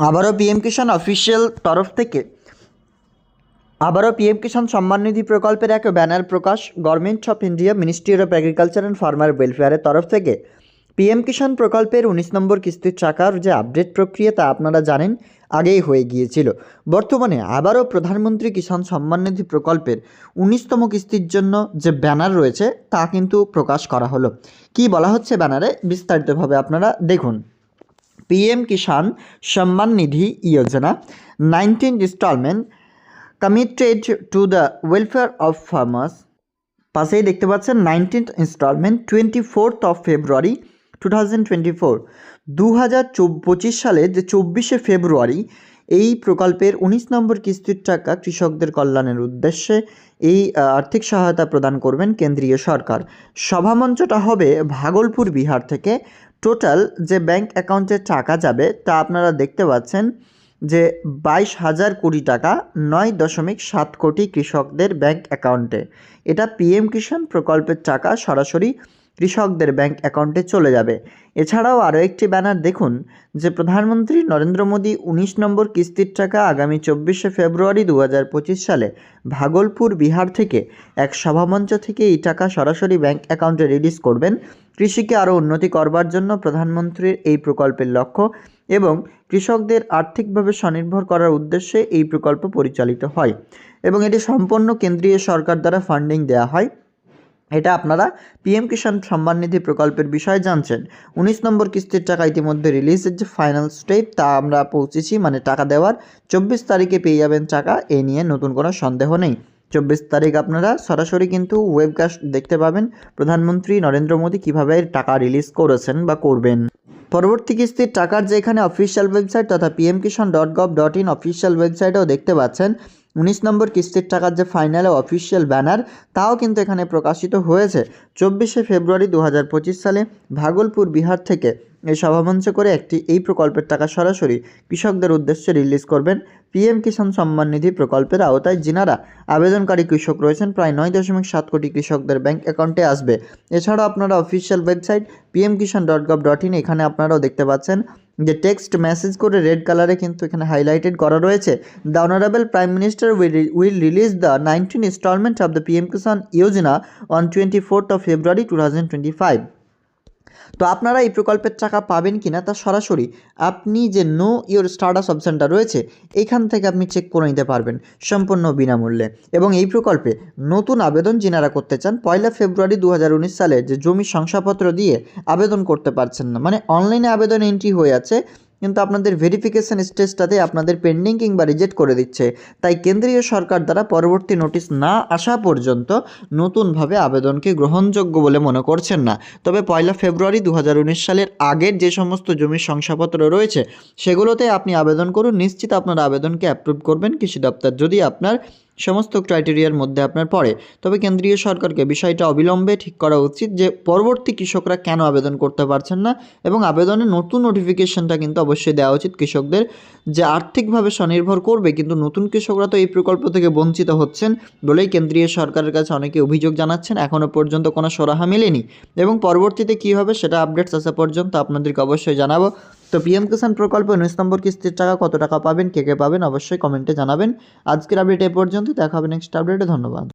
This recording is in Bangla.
আবারও পিএম কিষাণ অফিসিয়াল তরফ থেকে। আবারও পিএম কিষাণ সম্মান নিধি প্রকল্পের এক banner Prakash government of India ministry of agriculture and farmer ওয়েলফেয়ারের তরফ থেকে। পিএম কিষাণ প্রকল্পের উনিশ নম্বর কিস্তির টাকার যে আপডেট প্রক্রিয়া তা আপনারা জানেন, আগেই হয়ে গিয়েছিল। বর্তমানে আবারও প্রধানমন্ত্রী কিষাণ সম্মান নিধি প্রকল্পের উনিশতম কিস্তির জন্য যে ব্যানার রয়েছে, তা কিন্তু প্রকাশ করা হলো। কি বলা হচ্ছে ব্যানারে, বিস্তারিতভাবে আপনারা দেখুন। पीएम किसान सम्मान निधि योजना 19 installment committed to the welfare of farmers পাশেই দেখতে পাচ্ছেন nineteenth instalment twenty fourth of February two thousand twenty four দু হাজার পঁচিশ সালে যে চব্বিশে ফেব্রুয়ারি এই প্রকল্পের উনিশ নম্বর কিস্তির টাকা কৃষকদের কল্যাণের উদ্দেশ্যে এই আহ, আর্থিক সহায়তা প্রদান করবেন কেন্দ্রীয় সরকার সভামঞ্চটা হবে ভাগলপুর বিহার থেকে টোটাল যে ব্যাংক অ্যাকাউন্টে টাকা যাবে, তা আপনারা দেখতে পাচ্ছেন যে বাইশ হাজার কোটি টাকা নয় দশমিক সাত কোটি কৃষকদের ব্যাংক অ্যাকাউন্টে। এটা পিএম কিষাণ প্রকল্পের টাকা সরাসরি কৃষকদের ব্যাংক অ্যাকাউন্টে চলে যাবে। এছাড়াও আরও একটি ব্যানার দেখুন যে প্রধানমন্ত্রী নরেন্দ্র মোদী উনিশ নম্বর কিস্তির টাকা আগামী চব্বিশে ফেব্রুয়ারি দু হাজার পঁচিশ সালে ভাগলপুর, বিহার থেকে এক সভামঞ্চ থেকে এই টাকা সরাসরি ব্যাংক অ্যাকাউন্টে রিলিজ করবেন। কৃষিকে আরও উন্নতি করবার জন্য প্রধানমন্ত্রীর এই প্রকল্পের লক্ষ্য এবং কৃষকদের আর্থিকভাবে স্বনির্ভর করার উদ্দেশ্যে এই প্রকল্প পরিচালিত হয় এবং এটি সম্পূর্ণ কেন্দ্রীয় সরকার দ্বারা ফান্ডিং দেওয়া হয়। এটা আপনারা পিএম কিষাণ সম্মান নিধি প্রকল্পের বিষয়ে জানছেন। উনিশ নম্বর কিস্তির টাকা ইতিমধ্যে রিলিজের যে ফাইনাল স্টেপ তা আমরা পৌঁছেছি মানে টাকা দেওয়ার চব্বিশ তারিখে পেয়ে যাবেন টাকা, এ নিয়ে নতুন কোনো সন্দেহ নেই। চব্বিশ তারিখ আপনারা সরাসরি কিন্তু ওয়েবকাস্ট দেখতে পাবেন, প্রধানমন্ত্রী নরেন্দ্র মোদী কীভাবে টাকা রিলিজ করেছেন বা করবেন। পরবর্তী কিস্তির টাকার যে এখানে অফিসিয়াল ওয়েবসাইট তথা PM Kisan dot gov dot in official ওয়েবসাইটেও দেখতে পাচ্ছেন। উনিশ নম্বর কিস্তির টাকার যে ফাইনাল অফিসিয়াল ব্যানার তাও কিন্তু এখানে প্রকাশিত হয়েছে। চব্বিশে ফেব্রুয়ারি দু হাজার পঁচিশ সালে ভাগলপুর বিহার থেকে এই সভামঞ্চ করে একটি এই প্রকল্পের টাকা সরাসরি কৃষকদের উদ্দেশ্যে রিলিজ করবেন। পিএম কিষাণ সম্মান নিধি প্রকল্পের আওতায় যিনারা আবেদনকারী কৃষক রয়েছেন, প্রায় নয় দশমিক সাত কোটি কৃষকদের ব্যাংক অ্যাকাউন্টে আসবে। এছাড়াও আপনারা official website PM Kisan dot gov dot in এখানে আপনারাও দেখতে পাচ্ছেন। যে টেক্সট মেসেজ করে রেড কালারে কিন্তু এখানে হাইলাইটেড করা রয়েছে। The honourable prime minister will release the nineteen instalment of the PM Kisan Yojana on twenty fourth of February two thousand twenty five তো আপনারা এই প্রকল্পের টাকা পাবেন কি না তা সরাসরি আপনি যে নো ইওর স্টার্টআপ অপশানটা রয়েছে, এখান থেকে আপনি চেক করে নিতে পারবেন সম্পূর্ণ বিনামূল্যে। এবং এই প্রকল্পে নতুন আবেদন যিনারা করতে চান, পয়লা ফেব্রুয়ারি দু হাজার উনিশ সালে যে জমি শংসাপত্র দিয়ে আবেদন করতে পারছেন না মানে অনলাইনে আবেদন এন্ট্রি হয়ে আছে কিন্তু আপনাদের ভেরিফিকেশান স্টেজটাতে আপনাদের পেন্ডিং কিংবা রিজেক্ট করে দিচ্ছে। তাই কেন্দ্রীয় সরকার দ্বারা পরবর্তী নোটিশ না আসা পর্যন্ত নতুনভাবে আবেদনকে গ্রহণযোগ্য বলে মনে করছেন না। তবে পয়লা ফেব্রুয়ারি দু হাজার উনিশ সালের আগের যে সমস্ত জমির শংসাপত্র রয়েছে, সেগুলোতে আপনি আবেদন করুন। নিশ্চিত আপনার আবেদনকে অ্যাপ্রুভ করবেন। কৃষি দপ্তর যদি আপনার সমস্ত ক্রাইটেরিয়ার মধ্যে আপনার পড়ে। তবে কেন্দ্রীয় সরকারকে বিষয়টা অবিলম্বে ঠিক করা উচিত যে, পরবর্তী কৃষকরা কেন আবেদন করতে পারছেন না এবং আবেদনের নতুন নোটিফিকেশনটা কিন্তু অবশ্যই দেওয়া উচিত কৃষকদের যে, আর্থিকভাবে স্বনির্ভর করবে কিন্তু নতুন কৃষকরা তো এই প্রকল্প থেকে বঞ্চিত হচ্ছেন বলেই কেন্দ্রীয় সরকারের কাছে অনেকে অভিযোগ জানাচ্ছেন। এখনও পর্যন্ত কোনো সরাহা মেলেনি। এবং পরবর্তীতে কী হবে সেটা আপডেটস আসা পর্যন্ত আপনাদেরকে অবশ্যই জানাব। তো পিএম কিষাণ প্রকল্পে উনিশ নম্বর কিস্তির টাকা কত টাকা পাবেন, কে কে পাবেন, অবশ্যই কমেন্টে জানাবেন। আজকের আপডেট এ পর্যন্ত, দেখা হবে নেক্সট আপডেটে ধন্যবাদ।